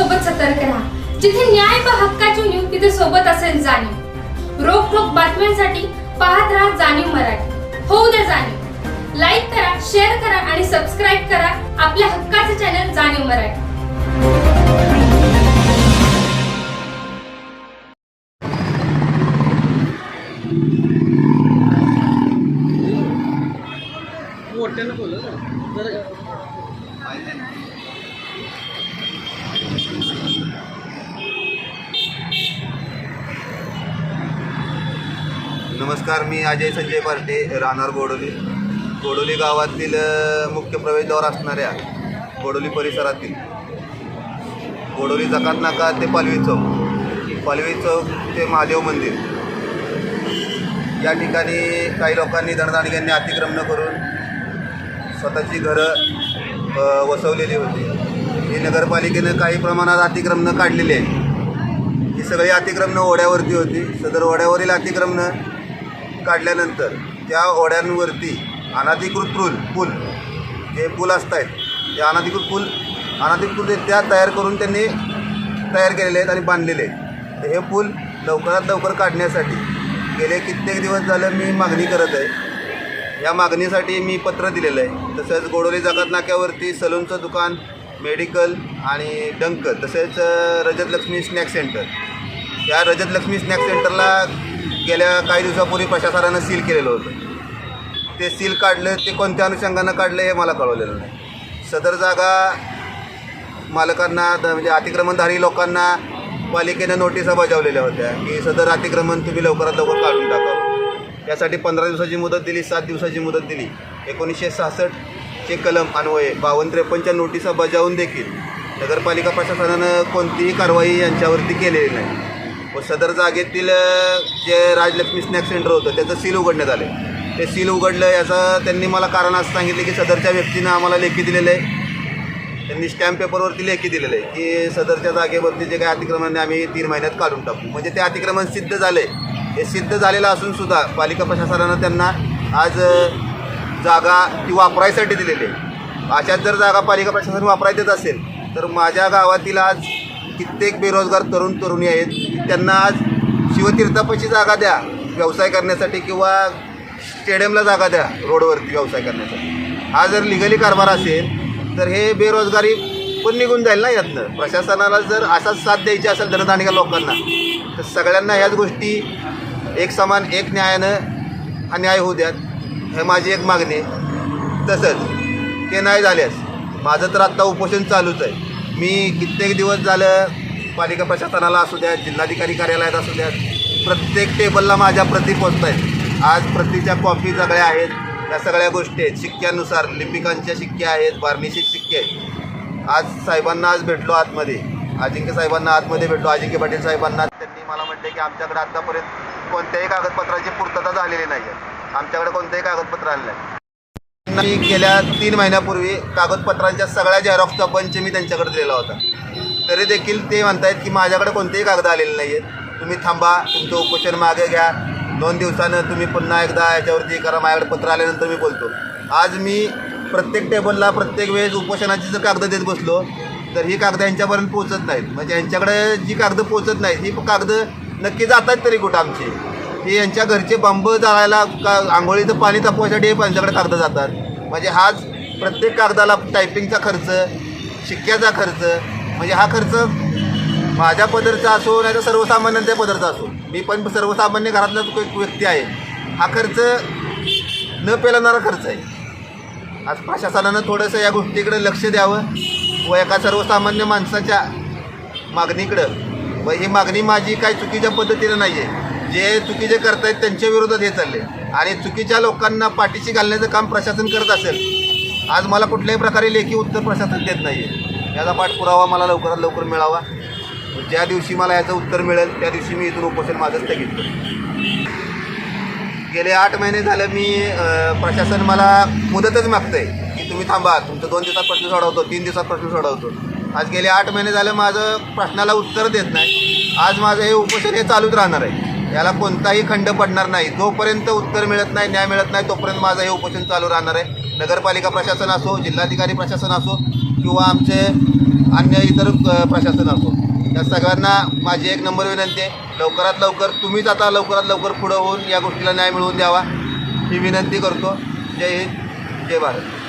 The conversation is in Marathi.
सोबत सतर्क राहा. जिथे न्याय व हक्काची न्यूज तिथे सोबत असेल जाणीव. रोख रोखोक बातम्यांसाठी पाहत राहा जाणीव मराठी. होऊ द्या जाणीव. लाईक करा शेअर करा आणि सबस्क्राईब करा आपल्या हक्काचे चॅनल जाणीव मराठी. नमस्कार मी अजय संजय पार्टे राहणार गोडोली. गोडोली गावातील मुख्य प्रवेशद्वार असणाऱ्या गोडोली परिसरातील गोडोली जकात नाका ते पालवी चौक पालवी चौक ते महादेव मंदिर. या ठिकाणी काही लोकांनी दणदाणग्यांनी अतिक्रमण करून स्वतःची घरं वसवलेली होती. ही नगरपालिकेनं काही प्रमाणात अतिक्रमणं काढलेली आहे ही सगळी अतिक्रमणं ओढ्यावरती होती. सदर ओढ्यावरील अतिक्रमणं काढल्यानंतर त्या ओढ्यांवरती अनाधिकृत पूल पूल जे पूल असत आहेत ते अनाधिकृत पूल अनाधिकृत त्या तयार करून त्यांनी तयार केलेले आहेत आणि बांधलेले आहेत. तर हे पूल लवकरात लवकर काढण्यासाठी गेले कित्येक दिवस झालं मी मागणी करत आहे. या मागणीसाठी मी पत्र दिलेलं आहे. तसंच गोडोली जगात नाक्यावरती सलूनचं दुकान मेडिकल आणि डंक तसेच रजतलक्ष्मी स्नॅक सेंटर. या रजतलक्ष्मी स्नॅक सेंटरला गेल्या काही दिवसापूर्वी प्रशासनानं सील केलेलं होतं. ते सील काढलं ते कोणत्या अनुषंगानं काढलं हे मला कळवलेलं नाही. सदर जागा मालकांना द- म्हणजे अतिक्रमणधारी लोकांना पालिकेनं नोटिसा बजावलेल्या होत्या की सदर अतिक्रमण तुम्ही लवकरात लवकर काढून टाकावं त्यासाठी पंधरा दिवसाची मुदत दिली सात दिवसाची मुदत दिली. एकोणीसशे सहासष्टचे कलम अन्वये बावन्न त्रेपन्नच्या नोटिसा बजावून देखील नगरपालिका प्रशासनानं कोणतीही कारवाई यांच्यावरती केलेली नाही. व सदर जागेतील जे राजलक्ष्मी स्नॅक सेंटर होतं त्याचं सील उघडण्यात आलं ते सील उघडलं याचं त्यांनी मला कारण असं सांगितलं की सदरच्या व्यक्तीनं आम्हाला लेखी दिलेलं आहे. त्यांनी स्टॅम्प पेपरवरती लेखी दिलेलं आहे की सदरच्या जागेवरती जे काही अतिक्रमण आम्ही तीन महिन्यात काढून टाकू. म्हणजे ते अतिक्रमण सिद्ध झाले हे सिद्ध झालेलं असून सुद्धा पालिका प्रशासनानं त्यांना आज जागा ती वापरायसाठी दिलेली आहे. अशाच जर जागा पालिका प्रशासन वापरायचंच असेल तर माझ्या गावातील आज कित्येक बेरोजगार तरुण तरुणी आहेत. त्यांना आज शिवतीर्थापाशी जागा द्या व्यवसाय करण्यासाठी किंवा स्टेडियमला जागा द्या रोडवरती व्यवसाय करण्यासाठी. हा जर लिगली कारभार असेल तर हे बेरोजगारी पण निघून जाईल ना यातनं. प्रशासनाला जर असाच साथ द्यायची असेल धनधान्य लोकांना तर सगळ्यांना ह्याच गोष्टी एक समान एक न्यायानं हा न्याय होऊ द्यात हे माझी एक मागणी आहे. तसंच ते नाही झाल्यास माझं तर आत्ता उपोषण चालूच आहे. मी कित्येक दिवस झालं पालिका प्रशासनाला असू द्या जिल्हाधिकारी कार्यालयात असू द्या प्रत्येक टेबलला माझ्या प्रती पोचत आहेत आज प्रतीच्या कॉपी सगळ्या आहेत. या सगळ्या गोष्टी आहेत. शिक्क्यानुसार लिपिकांच्या शिक्क्या आहेत बार्निशिक शिक्के आहेत. आज साहेबांना आज भेटलो आतमध्ये. अजिंक्य साहेबांना आतमध्ये भेटलो. अजिंक्य पाटील साहेबांना त्यांनी मला म्हटले की आमच्याकडे आत्तापर्यंत कोणत्याही कागदपत्राची पूर्तता झालेली नाही आहे आमच्याकडे कोणतेही कागदपत्र आले आहे मी गेल्या तीन महिन्यापूर्वी कागदपत्रांच्या सगळ्या झेरॉक्सचा बंच मी त्यांच्याकडे दिलेला होता. तरी देखील ते म्हणतायत की माझ्याकडे कोणतेही कागद आलेले नाही आहेत तुम्ही थांबा तुमचं उपोषण मागे घ्या. दोन दिवसानं तुम्ही पुन्हा एकदा याच्यावरती करा माझ्याकडे पत्र आल्यानंतर मी बोलतो. आज मी प्रत्येक टेबलला प्रत्येक वेळेस उपोषणाची जर कागद देत बसलो तर ही कागद यांच्यापर्यंत पोहोचत नाहीत. म्हणजे यांच्याकडे जी कागद पोहोचत नाहीत ही कागद नक्की जातात तरी कुठं आमची? हे यांच्या घरचे बांब जाळायला का आंघोळीचं पाणी तापवायसाठी हे त्यांच्याकडे कागद जातात. म्हणजे हाच प्रत्येक कागदाला टायपिंगचा खर्च शिक्क्याचा खर्च म्हणजे हा खर्च माझ्या पदरचा असो नाही तर सर्वसामान्यांच्या पदरचा असो. मी पण सर्वसामान्य घरातला तो एक व्यक्ती आहे. हा खर्च न पेलणारा खर्च आहे. आज प्रशासनानं थोडंसं या गोष्टीकडे लक्ष द्यावं व एका सर्वसामान्य माणसाच्या मागणीकडं. व ही मागणी माझी काही चुकीच्या पद्धतीनं नाही आहे जे चुकीचे करतायत त्यांच्या विरोधात हे चालले. आणि चुकीच्या लोकांना पाठीशी घालण्याचं काम प्रशासन करत असेल आज मला कुठल्याही प्रकारे लेखी उत्तर प्रशासन देत नाही आहे याचा पाठपुरावा मला लवकरात लवकर मिळावा. ज्या दिवशी मला याचं उत्तर मिळेल त्या दिवशी मी इथून उपोषण माझं स्थगित करतो गेले आठ महिने झालं मी प्रशासन मला मुदतच मागतंय की तुम्ही थांबा. तुमचं दोन दिवसात प्रश्न सोडवतो तीन दिवसात प्रश्न सोडवतो. आज गेले आठ महिने झालं माझं प्रश्नाला उत्तर देत नाही. आज माझं हे उपोषण हे चालूच राहणार आहे. याला कोणताही खंड पडणार नाही. जोपर्यंत उत्तर मिळत नाही न्याय मिळत नाही तोपर्यंत माझं हे उपोषण चालू राहणार आहे. नगरपालिका प्रशासन असो जिल्हाधिकारी प्रशासन असो किंवा आमचे अन्य इतर प्रशासन असो या सगळ्यांना माझी एक नंबर विनंती आहे. लवकरात लवकर तुम्हीच आता लवकरात लवकर पुढं होऊन या गोष्टीला न्याय मिळवून द्यावा ही विनंती करतो. जय हिंद जय भारत.